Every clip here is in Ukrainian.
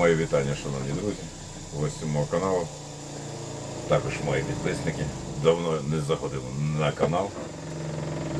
Моє вітання, шановні друзі, гості мого каналу. Також мої підписники. Давно не заходив на канал.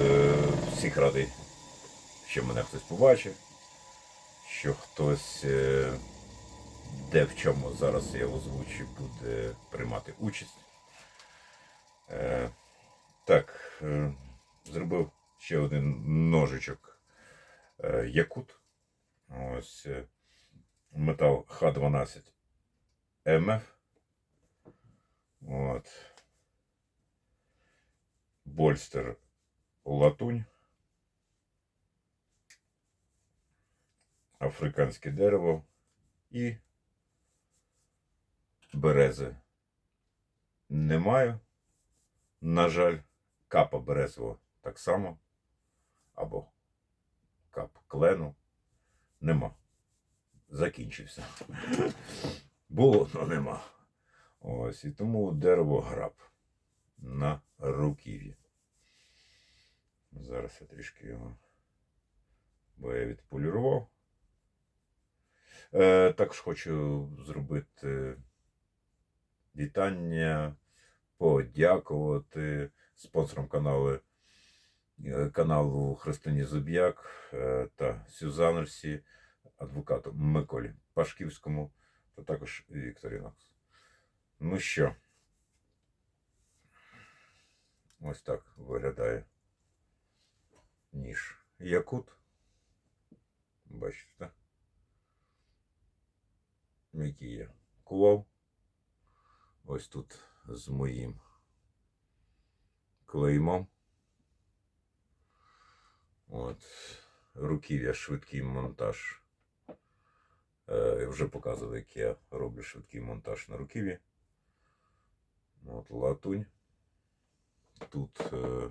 Е, Всіх радий, що мене хтось побачив, що хтось, е, де в чому зараз я озвучу, буде приймати участь. Е, Так, зробив ще один ножичок Якут. Ось метал Х12 МФ. От. Больстер латунь. Африканське дерево і берези не маю. На жаль, капа березового так само. Або кап клену нема. Закінчився. Було, але нема. Ось, і тому дерево граб на руків'ї. Зараз я трішки його. Бо я відполірував. Е, також хочу зробити вітання, подякувати спонсорам каналу, е, каналу Христині Зуб'як е, та Сюзанерсі, адвокату Миколі Пашківському та також Вікторі Нокс. Ну що, ось так виглядає ніж Якут. Бачите. Який я кував. Ось тут з моїм клеймом. От. Руків'я швидкий монтаж. Е, Я вже показував, як я роблю швидкий монтаж на руків'ї. От латунь. Тут е,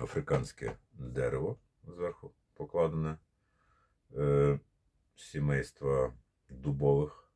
африканське дерево зверху покладене. Е, сімейства дубових.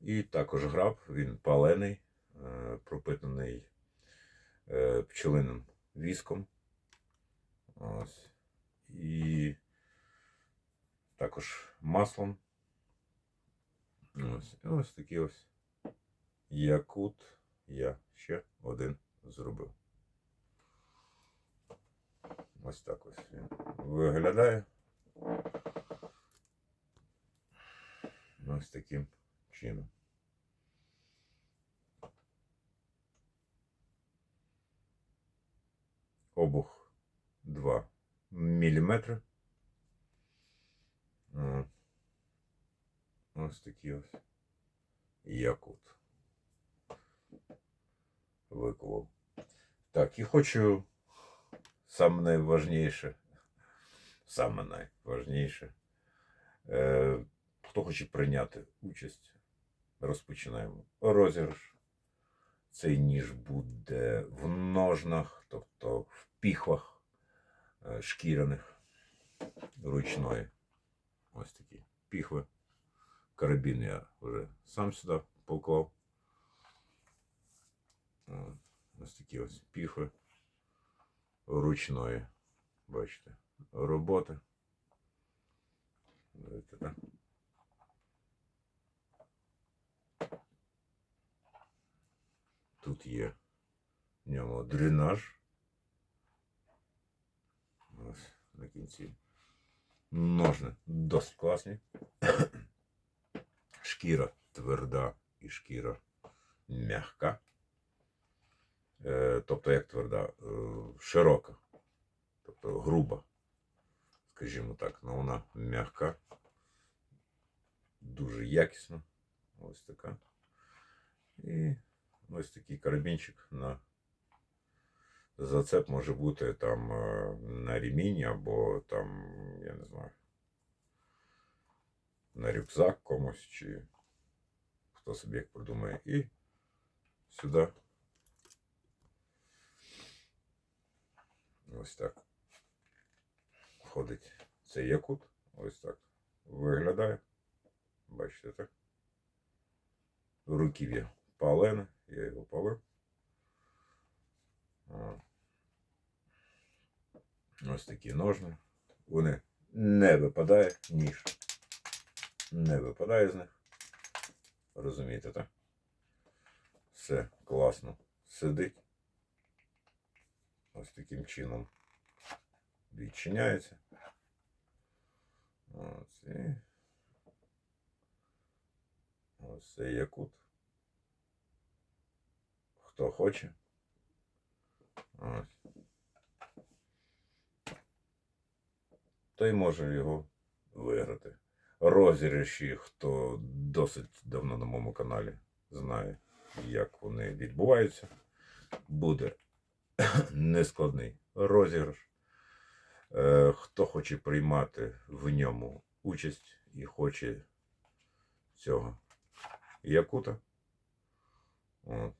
І також граб, він палений, е, пропитаний е, пчелиним віском. Ось. І також маслом. Ось. І ось такий ось якут я ще один зробив. Ось так ось він виглядає. Ось таким чином. Обух 2 міліметри. От. Ось такі ось якут. Викував. Так, і хочу саме найважніше. Саме найважніше. Е, хто хоче прийняти участь, розпочинаємо розіграш. Цей ніж буде в ножнах, тобто в піхвах е, шкіряних ручної. Ось такі піхви. Карабін я вже сам сюди поклав. От, Ось такі ось піхви ручної. Бачите, роботи. Дивіться, так? Тут є в ньому дренаж. Ось на кінці. Ножни досить класні. Шкіра тверда і шкіра м'яка. Е, тобто як тверда, е, широка, тобто груба, скажімо так, але вона м'яка, дуже якісна. Ось така. І ось такий карабінчик на зацеп може бути там е, на ремінь або там, я не знаю, на рюкзак комусь, чи хто собі як придумає. І сюди. Ось так. Входить цей якут. Ось так. Виглядає. Бачите так? Руків'я палене, я його палив. Ось такі ножни. Вони не випадає ніж. Не випадає з них. Розумієте, так? Все класно сидить. Ось таким чином відчиняється. Ось і ось цей якут. Хто хоче. Ось. Той може його виграти. Розіграші, хто досить давно на моєму каналі знає, як вони відбуваються, буде нескладний розіграш. Е, Хто хоче приймати в ньому участь і хоче цього якута. От.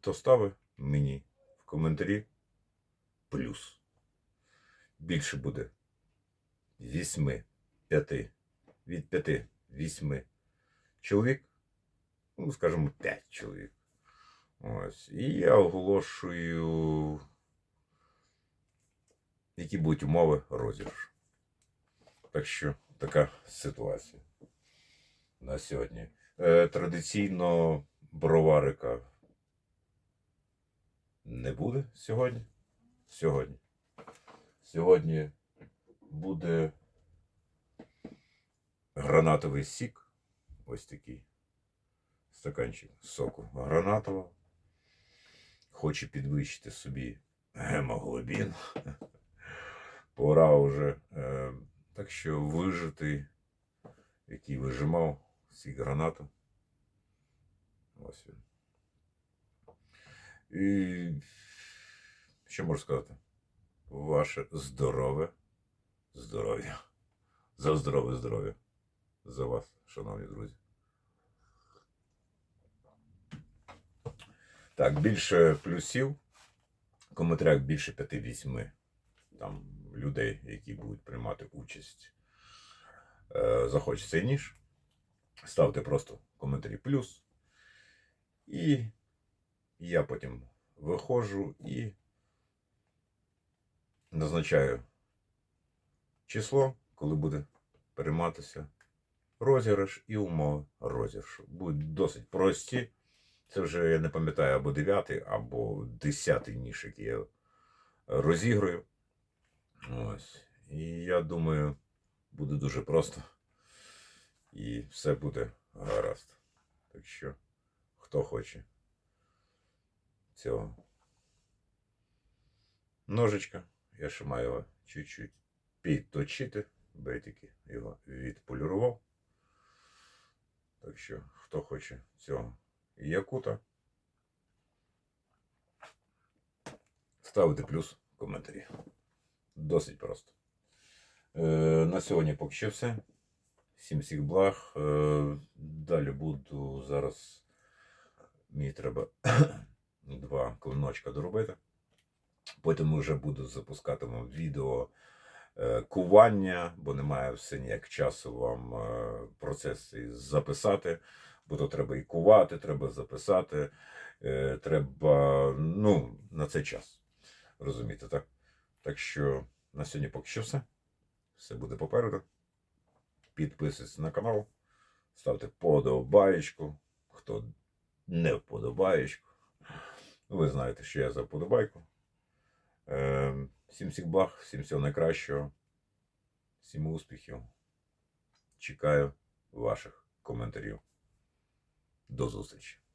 То стави мені в коментарі плюс. Більше буде вісьми, п'яти, від п'яти, вісьми чоловік, ну, скажімо, п'ять чоловік. Ось. І я оголошую, які будуть умови розіграшу. Так що така ситуація на сьогодні. Е, традиційно броварика не буде сьогодні. Сьогодні. Сьогодні буде гранатовий сік. Ось такий стаканчик соку гранатового. Хоче підвищити собі гемоглобін. Пора вже. Е, так що вижитий, який вижимав сік гранату. Ось він. І що можу сказати? Ваше здорове здоров'я. За здорове здоров'я. За вас, шановні друзі. Так, більше плюсів. В коментарях більше 5-8 там людей, які будуть приймати участь. Е, захоче цей ніж. Ставте просто коментарі плюс. І я потім виходжу і назначаю число, коли буде перейматися розіграш і умови розіграшу. Будуть досить прості. Це вже я не пам'ятаю або 9, або 10 ніж, який я розіграю. Ось. І я думаю, буде дуже просто. І все буде гаразд. Так що, хто хоче цього ножичка, я ще маю чуть-чуть підточити, бо його відполірував. Так що, хто хоче цього якута, ставити плюс в коментарі. Досить просто. Е, на сьогодні поки що все. Всім всіх благ. Е, далі буду зараз. Мені треба два клиночка доробити. Потім вже буду запускати відео кування, бо немає все ніяк часу вам е, процес записати. Бо то треба і кувати, треба записати, е, треба ну, на цей час. Розумієте, так? Так що на сьогодні поки що все. Все буде попереду. Підписуйтесь на канал, ставте подобаєчку. Хто не вподобаєчку. Ви знаєте, що я за вподобайку. Всім всіх благ, всім всього найкращого. Всім успіхів. Чекаю ваших коментарів. До зустрічі!